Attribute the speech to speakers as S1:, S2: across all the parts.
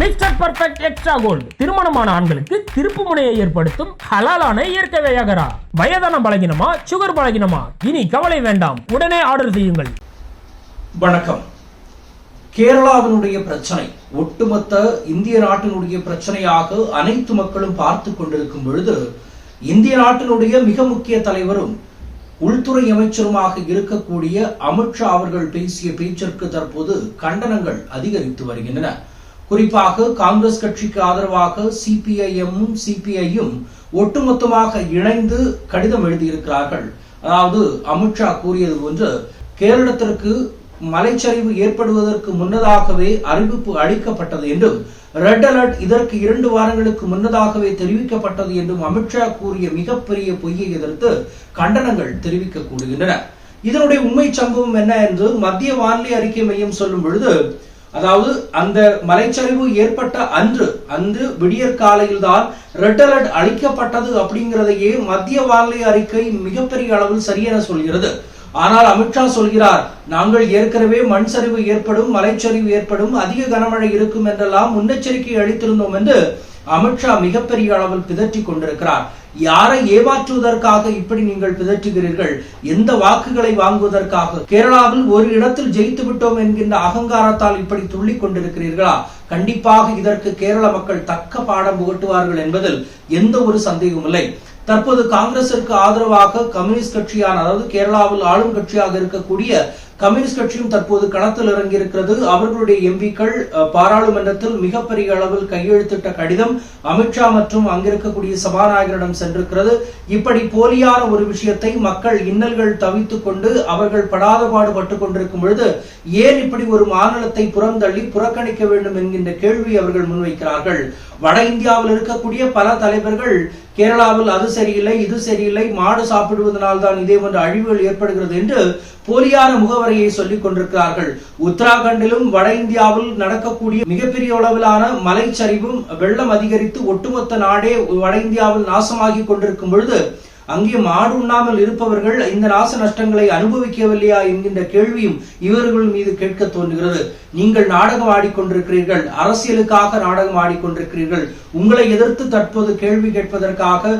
S1: Mister perfect extra gold திருமணமான ஆண்களுக்கு திருப்பு முனையை ஏற்படுத்தும் ஹலாலான இயற்கை வியாகரா. வயதான பலகினமா சுகர் பலகினமா? இனி கவலை வேண்டாம். உடனே ஆர்டர் செய்யுங்கள்.
S2: வணக்கம். கேரளாவினுடைய பிரச்சனை ஒட்டுமொத்த இந்திய நாட்டினுடைய பிரச்சனையாக அனைத்து மக்களும் பார்த்து கொண்டிருக்கும் பொழுது இந்திய நாட்டினுடைய மிக முக்கிய தலைவரும் உள்துறை அமைச்சருமாக இருக்கக்கூடிய அமித்ஷா அவர்கள் பேசிய பேச்சிற்கு தற்போது கண்டனங்கள் அதிகரித்து வருகின்றன. குறிப்பாக காங்கிரஸ் கட்சிக்கு ஆதரவாக சிபிஐஎம்மும் சிபிஐயும் ஒட்டுமொத்தமாக இணைந்து கடிதம் எழுதியிருக்கிறார்கள். அதாவது அமித்ஷா கூறியது போன்று கேரளத்திற்கு மலைச்சரிவு ஏற்படுவதற்கு முன்னதாகவே அறிவிப்பு அளிக்கப்பட்டது என்றும் ரெட் அலர்ட் இதற்கு இரண்டு வாரங்களுக்கு முன்னதாகவே தெரிவிக்கப்பட்டது என்றும் அமித்ஷா கூறிய மிகப்பெரிய பொய்யை எதிர்த்து கண்டனங்கள் தெரிவிக்க கூடுகின்றன. இதனுடைய உண்மை சம்பவம் என்ன என்று மத்திய வானிலை அறிக்கை மையம் சொல்லும் பொழுது அதாவது அந்த மலைச்சரிவு ஏற்பட்ட அன்று அன்று விடியற் காலையில் தான் ரெட் அலர்ட் அளிக்கப்பட்டது அப்படிங்கிறதையே மத்திய வானிலை அறிக்கை மிகப்பெரிய அளவில் சரியென சொல்கிறது. ஆனால் அமித்ஷா சொல்கிறார் நாங்கள் ஏற்கனவே மண் சரிவு ஏற்படும் மலைச்சரிவு ஏற்படும் அதிக கனமழை இருக்கும் என்றெல்லாம் முன்னெச்சரிக்கை அளித்திருந்தோம் என்று அமித்ஷா மிகப்பெரிய அளவில் பிதற்றிக் கொண்டிருக்கிறார். யாரை ஏமாற்றுவதற்காக இப்படி நீங்கள் பிதற்றுகிறீர்கள்? எந்த வாக்குகளை வாங்குவதற்காக? கேரளாவில் ஒரு இடத்தில் ஜெயித்து விட்டோம் என்கின்ற அகங்காரத்தால் இப்படி துள்ளி கொண்டிருக்கிறீர்களா? கண்டிப்பாக இதற்கு கேரள மக்கள் தக்க பாடம் புகட்டுவார்கள் என்பதில் எந்த ஒரு சந்தேகமும் இல்லை. தற்போது காங்கிரசிற்கு ஆதரவாக கம்யூனிஸ்ட் கட்சியான அதாவது கேரளாவில் ஆளும் கட்சியாக இருக்கக்கூடிய கம்யூனிஸ்ட் கட்சியும் தற்போது களத்தில் இறங்கியிருக்கிறது. அவர்களுடைய எம்பிக்கள் பாராளுமன்றத்தில் மிகப்பெரிய அளவில் கையெழுத்திட்ட கடிதம் அமித்ஷா மற்றும் அங்கிருக்கக்கூடிய சபாநாயகரிடம் சென்றிருக்கிறது. இப்படி போலியான ஒரு விஷயத்தை மக்கள் இன்னல்கள் தவித்துக் கொண்டு அவர்கள் படாத பாடுபட்டுக் கொண்டிருக்கும் பொழுது ஏன் இப்படி ஒரு மாநிலத்தை புறந்தள்ளி புறக்கணிக்க வேண்டும் என்கின்ற கேள்வி அவர்கள் முன்வைக்கிறார்கள். வட இந்தியாவில் இருக்கக்கூடிய பல தலைவர்கள் கேரளாவில் அது சரியில்லை இது சரியில்லை மாடு சாப்பிடுவதனால் தான் இதே போன்ற அழிவுகள் ஏற்படுகிறது என்று போலியான முகவரியை சொல்லிக் கொண்டிருக்கிறார்கள். உத்தராகண்டிலும் வட இந்தியாவில் நடக்கக்கூடிய மிகப்பெரிய அளவிலான மலைச்சரிவும் வெள்ளம் அதிகரித்து ஒட்டுமொத்த நாடே வட இந்தியாவில் நாசமாகி கொண்டிருக்கும் பொழுது அங்கே மாடு உண்ணாமல் இருப்பவர்கள் இந்த நாச நஷ்டங்களை அனுபவிக்கவில்லையா என்கின்ற கேள்வியும் இவர்கள் மீது கேட்க தோன்றுகிறது. நீங்கள் நாடகம் ஆடிக்கொண்டிருக்கிறீர்கள் அரசியலுக்காக நாடகம் ஆடிக்கொண்டிருக்கிறீர்கள் உங்களை எதிர்த்து தற்போது கேள்வி கேட்பதற்காக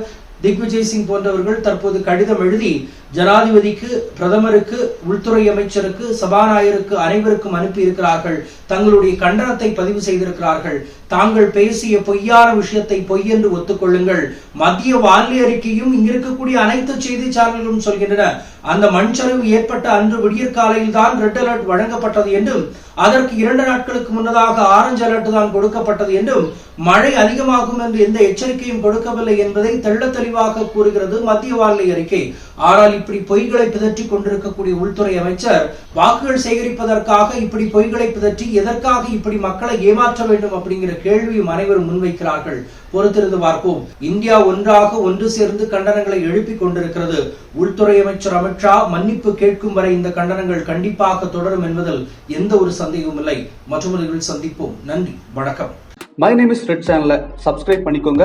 S2: திக்விஜய் சிங் போன்றவர்கள் தற்போது கடிதம் எழுதி ஜனாதிபதிக்கு பிரதமருக்கு உள்துறை அமைச்சருக்கு சபாநாயகருக்கு அனைவருக்கும் அனுப்பியிருக்கிறார்கள். தங்களுடைய கண்டனத்தை பதிவு செய்திருக்கிறார்கள். தாங்கள் பேசிய பொய்யான விஷயத்தை பொய் என்று ஒத்துக்கொள்ளுங்கள். மத்திய வானிலை அறிக்கையும் இங்கிருக்கக்கூடிய அனைத்து செய்தி சேனல்களும் சொல்கின்றன. அந்த மண்சரிவு ஏற்பட்ட அன்று விடியற்காலையில் தான் ரெட் அலர்ட் வழங்கப்பட்டது என்றும் அதற்கு இரண்டு நாட்களுக்கு முன்னதாக ஆரஞ்சு அலர்ட் தான் கொடுக்கப்பட்டது என்றும் மழை அதிகமாகும் என்று எந்த எச்சரிக்கையும் கொடுக்கவில்லை என்பதை தெள்ள தெளிவாக கூறுகிறது மத்திய வானிலை அறிக்கை. ஆனால் இப்படி பொய்களை பிதற்றி கொண்டிருக்கக்கூடிய உள்துறை அமைச்சர் வாக்குகள் சேகரிப்பதற்காக இப்படி பொய்களை பிதற்றி எதற்காக இப்படி மக்களை ஏமாற்ற வேண்டும் அப்படிங்கிற கேள்வியும் அனைவரும் முன்வைக்கிறார்கள். பொறுத்திருந்து பார்ப்போம். இந்தியா ஒன்றாக ஒன்று சேர்ந்து கண்டனங்களை எழுப்பிக் கொண்டிருக்கிறது. உள்துறை அமைச்சர் அமித்ஷா மன்னிப்பு கேட்கும் வரை இந்த கண்டனங்கள் கண்டிப்பாக தொடரும் என்பதில் எந்த ஒரு சந்தேகமும் இல்லை. மற்றொரு சந்திப்போம். நன்றி. வணக்கம்.
S3: மை நேம் இஸ் ரெட் சேனலை சப்ஸ்கிரைப் பண்ணிக்கோங்க.